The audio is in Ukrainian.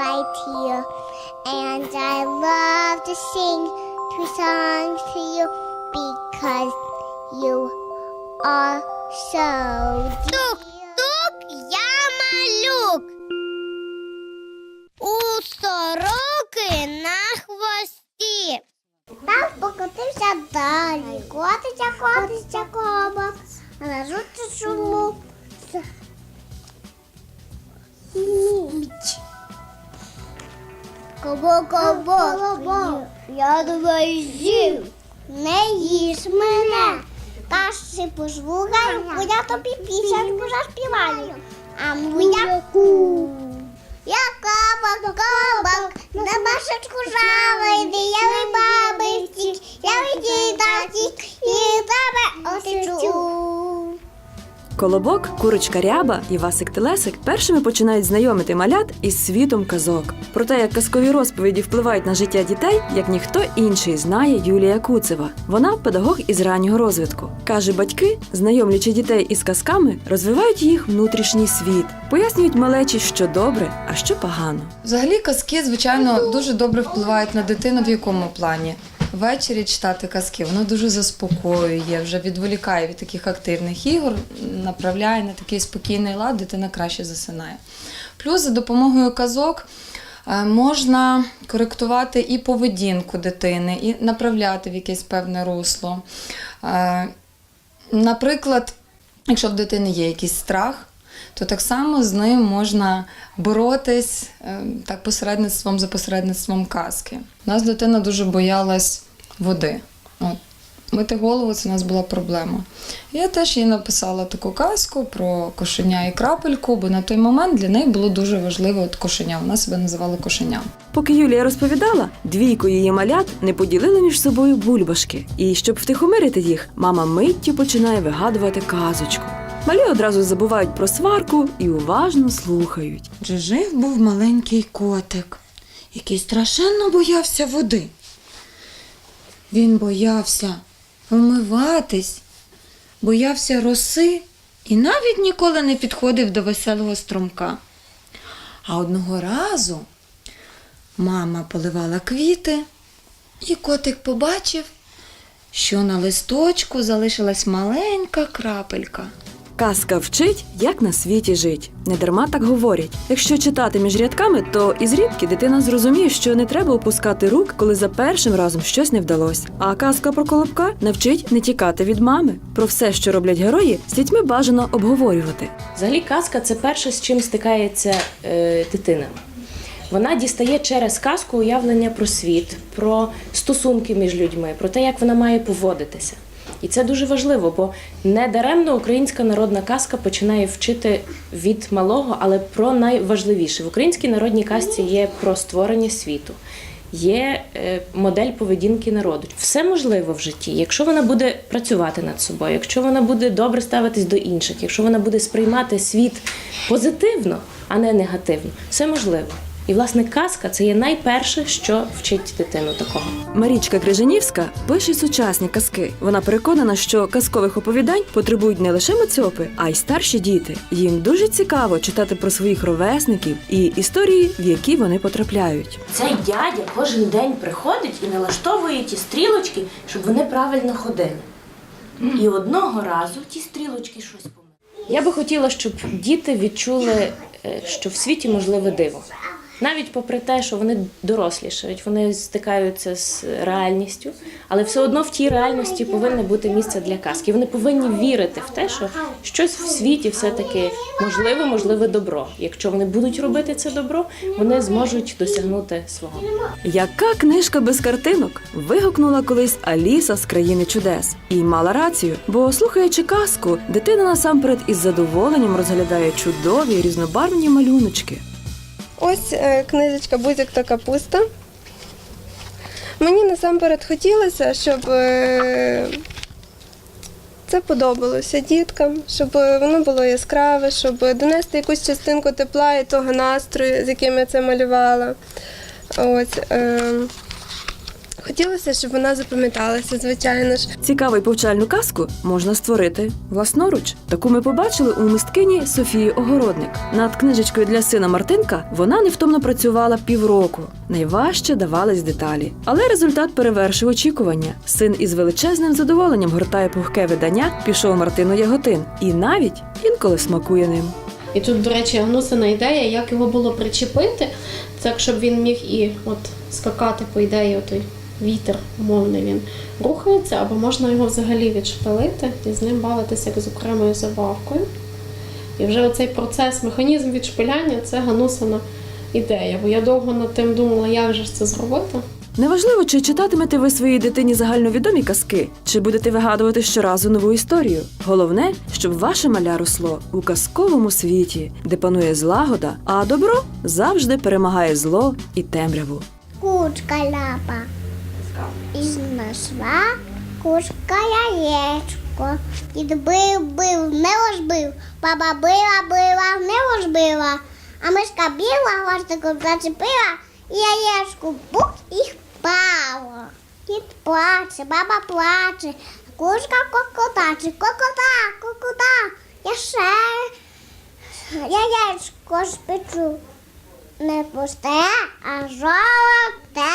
right here. And I love to sing two songs to you because you are so Тук, тук, я малюк. У сороки на хвості. Там покотився далі. Котиться, котиться Кобок, я двоїв. Не їж мене. Та ще пожвугаю, бо я тобі пісеньку заспіваю. А моя ку. Я кабак, кабак, на башечку жала, йди, я Колобок, курочка ряба і Васик Телесик першими починають знайомити малят із світом казок. Про те, як казкові розповіді впливають на життя дітей, як ніхто інший знає Юлія Куцева. Вона педагог із раннього розвитку. Каже, батьки, знайомлячи дітей із казками, розвивають їх внутрішній світ, пояснюють малечі, що добре, а що погано. Взагалі казки, звичайно, дуже добре впливають на дитину в якому плані. Ввечері читати казки, воно дуже заспокоює, вже відволікає від таких активних ігор, направляє на такий спокійний лад, дитина краще засинає. Плюс за допомогою казок е, можна коректувати і поведінку дитини, і направляти в якесь певне русло. Е, Наприклад, якщо в дитини є якийсь страх, то так само з ним можна боротись е, так посередництвом за посередництвом казки. У нас дитина дуже боялась води. От. Мити голову це у нас була проблема. Я теж їй написала таку казку про кошеня і крапельку, бо на той момент для неї було дуже важливо от кошеня. Вона себе називала кошеням. Поки Юлія розповідала, двійко її малят не поділили між собою бульбашки. І щоб втихомирити їх, мама миттю починає вигадувати казочку. Малі одразу забувають про сварку і уважно слухають. Вже жив був маленький котик, який страшенно боявся води. Він боявся вмиватись, боявся роси і навіть ніколи не підходив до веселого струмка. А одного разу мама поливала квіти, і котик побачив, що на листочку залишилась маленька крапелька. Казка вчить, як на світі жить. Недарма так говорять. Якщо читати між рядками, то із рідки дитина зрозуміє, що не треба опускати рук, коли за першим разом щось не вдалося. А казка про колобка навчить не тікати від мами. Про все, що роблять герої, з дітьми бажано обговорювати. Взагалі, казка це перше, з чим стикається е, дитина. Вона дістає через казку уявлення про світ, про стосунки між людьми, про те, як вона має поводитися. І це дуже важливо, бо не даремно українська народна казка починає вчити від малого, але про найважливіше. В українській народній казці є про створення світу, є е, модель поведінки народу. Все можливо в житті, якщо вона буде працювати над собою, якщо вона буде добре ставитись до інших, якщо вона буде сприймати світ позитивно, а не негативно, все можливо. І власне казка це є найперше, що вчить дитину такого. Марічка Крижанівська пише сучасні казки. Вона переконана, що казкових оповідань потребують не лише мацьопи, а й старші діти. Їм дуже цікаво читати про своїх ровесників і історії, в які вони потрапляють. Цей дядя кожен день приходить і налаштовує ті стрілочки, щоб вони правильно ходили. І одного разу ті стрілочки щось помили. Я би хотіла, щоб діти відчули, е, що в світі можливе диво. Навіть попри те, що вони дорослішають, вони стикаються з реальністю, але все одно в тій реальності повинне бути місце для казки. Вони повинні вірити в те, що щось в світі все-таки можливе, можливе добро. Якщо вони будуть робити це добро, вони зможуть досягнути свого. Яка книжка без картинок? вигукнула колись Аліса з країни чудес. І мала рацію, бо слухаючи казку, дитина насамперед із задоволенням розглядає чудові різнобарвні малюночки. Ось е, книжечка Бузик та капуста. Мені насамперед хотілося, щоб е, це подобалося діткам, щоб воно було яскраве, щоб донести якусь частинку тепла і того настрою, з яким я це малювала. Ось, е, Хотілося, щоб вона запам'яталася, звичайно ж. Цікаву й повчальну казку можна створити власноруч. Таку ми побачили у мисткині Софії Огородник. Над книжечкою для сина Мартинка вона невтомно працювала півроку. Найважче давались деталі, але результат перевершив очікування. Син із величезним задоволенням гортає пухке видання, пішов Мартину Яготин, і навіть інколи смакує ним. І тут, до речі, гнусина ідея, як його було причепити, це щоб він міг і от скакати, по ідеї, той вітер умовний він рухається, або можна його взагалі відшпилити і з ним бавитися як з окремою забавкою. І вже оцей процес, механізм відшпиляння це ганусина ідея. Бо я довго над тим думала, як же ж це зробити. Неважливо, чи читатимете ви своїй дитині загальновідомі казки, чи будете вигадувати щоразу нову історію. Головне, щоб ваше маля росло у казковому світі, де панує злагода, а добро завжди перемагає зло і темряву. Кучка ляпа. І знайшла кучка яєчко. Дід бив, не ложбив. Баба била, била, не ложбила. А мишка біла, хвостиком зачепила, і яєчко бук і впало. Дід плаче, баба плаче, кучка кокотаче, кокота, кокота. Я ще яєчко ж печу. Не пусте, а жовте.